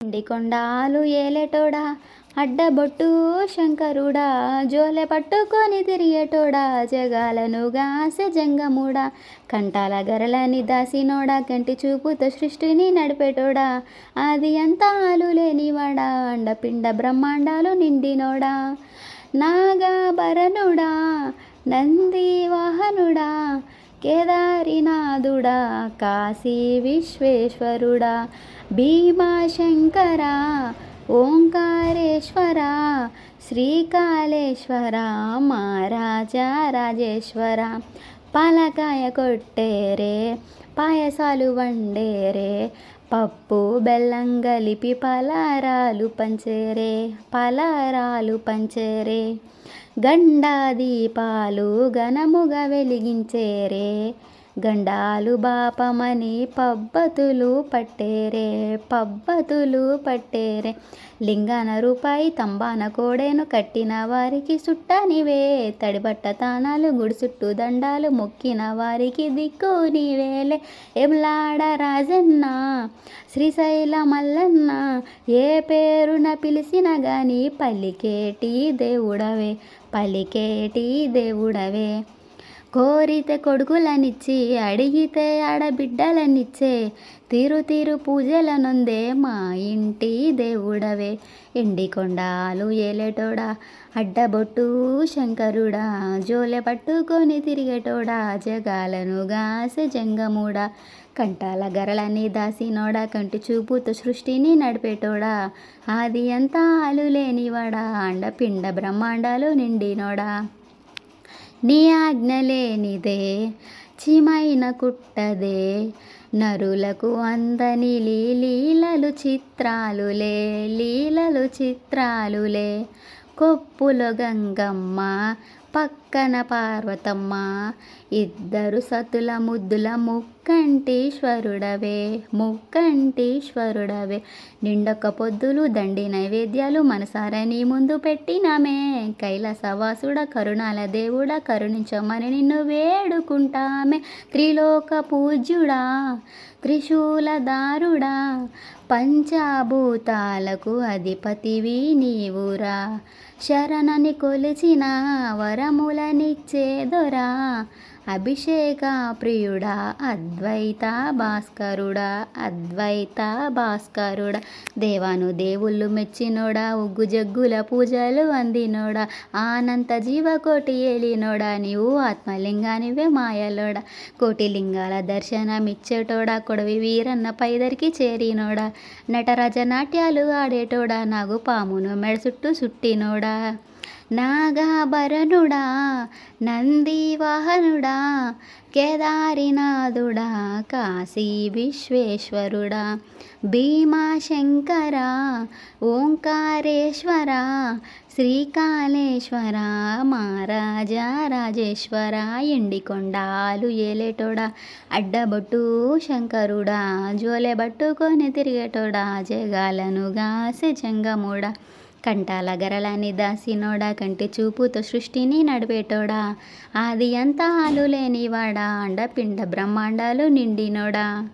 ఎండి కొండాలు ఏలేటోడా? అడ్డబొట్టు శంకరుడా? జోలె పట్టుకొని తిరిగేటోడా? జగాలను గాసె జంగముడా? కంటాల గరలని దాసినోడా? కంటి చూపుతో సృష్టిని నడిపేటోడా? అది అంతా ఆలు లేనివాడా అండపిండ బ్రహ్మాండాలు నిండినోడా? నాగాభరణుడా? నంది వాహనుడా? కేదారినాథుడా కాశీ విశ్వేశ్వరుడా భీమాశంకరా ఓంకారేశ్వర శ్రీకాళేశ్వర మహారాజా రాజేశ్వర. పాలకాయ కొట్టేరే పాయసాలు వండేరే పప్పు బెల్లం కలిపి పలారాలు పంచేరే పలారాలు పంచేరే. గండా దీపాలు ఘనముగా వెలిగించేరే గండాలు బాపమని పబ్బతులు పట్టేరే పబ్బతులు పట్టేరే. లింగాన రూపాయి తంబాన కోడేను కట్టిన వారికి సుట్టనివే. తడిబట్ట తానాలు గుడి చుట్టూ దండాలు మొక్కిన వారికి దిక్కు నీవేలే ఎమ్లాడ రాజన్న? శ్రీశైల మల్లన్న? ఏ పేరున పిలిచిన గాని పలికేటి దేవుడవే పలికేటి దేవుడవే. కోరితే కొడుకులనిచ్చి అడిగితే ఆడబిడ్డలనిచ్చే తీరు తీరు పూజలనుందే మా ఇంటి దేవుడవే. ఎండి కొండాలు ఏలేటోడా అడ్డబొట్టు శంకరుడా జోలె పట్టుకొని తిరిగేటోడా జగాలను గాసె జంగముడా కంటాల గరలని దాసినోడా కంటి చూపుతో సృష్టిని నడిపేటోడా ఆది అంతా ఆలు లేనివాడా అండపిండ బ్రహ్మాండాలు నిండినోడా. నీ ఆజ్ఞ లేనిదే చిమైన కుట్టదే. నరులకు అందని లీలలు చిత్రాలులే లీలలు చిత్రాలులే కొప్పుల గంగమ్మ పక్కన పార్వతమ్మ. ఇద్దరు సతుల ముద్దుల ముక్కంటీశ్వరుడవే ముక్కంటీశ్వరుడవే నిండొక్క పొద్దులు దండి నైవేద్యాలు మనసారా నీ ముందు పెట్టినామే. కైలాసవాసుడ కరుణాల దేవుడ కరుణించమని నిన్ను వేడుకుంటామే. త్రిలోక పూజ్యుడా త్రిశూలదారుడా పంచభూతాలకు అధిపతివి నీవురా. శరణని కొలిచిన వరములనిచ్చేదొరా. అభిషేక ప్రియుడా అద్వైత భాస్కరుడా అద్వైత భాస్కరుడా. దేవాను దేవుళ్ళు మెచ్చినోడా ఉగ్గు జగ్గుల పూజలు అందినోడా. ఆనంత జీవకోటి ఏలినోడా నీవు ఆత్మలింగానివే మాయలోడా. కోటి లింగాల దర్శనమిచ్చేటోడా కొడవి వీరన్న పైదరికి చేరినోడా. నటరాజ నాట్యాలు ఆడేటోడా నాగు పామును మెడ చుట్టూ చుట్టినోడా. నాగాభరణుడా నందివాహనుడా కేదారినాథుడా కాశీ విశ్వేశ్వరుడా భీమాశంకర ఓంకారేశ్వర శ్రీకాళేశ్వర మహారాజా రాజేశ్వర ఎండికొండాలు ఏలేటోడా అడ్డబొట్టు శంకరుడా జోలెబట్టుకొని తిరిగేటోడా జగాలను గాసె జంగముడా కంటాల గరలని దాసినోడా కంటి చూపుతో సృష్టిని నడిపేటోడా. ఆది అంతా ఆలు లేనివాడా అండపిండ బ్రహ్మాండాలు నిండినోడా.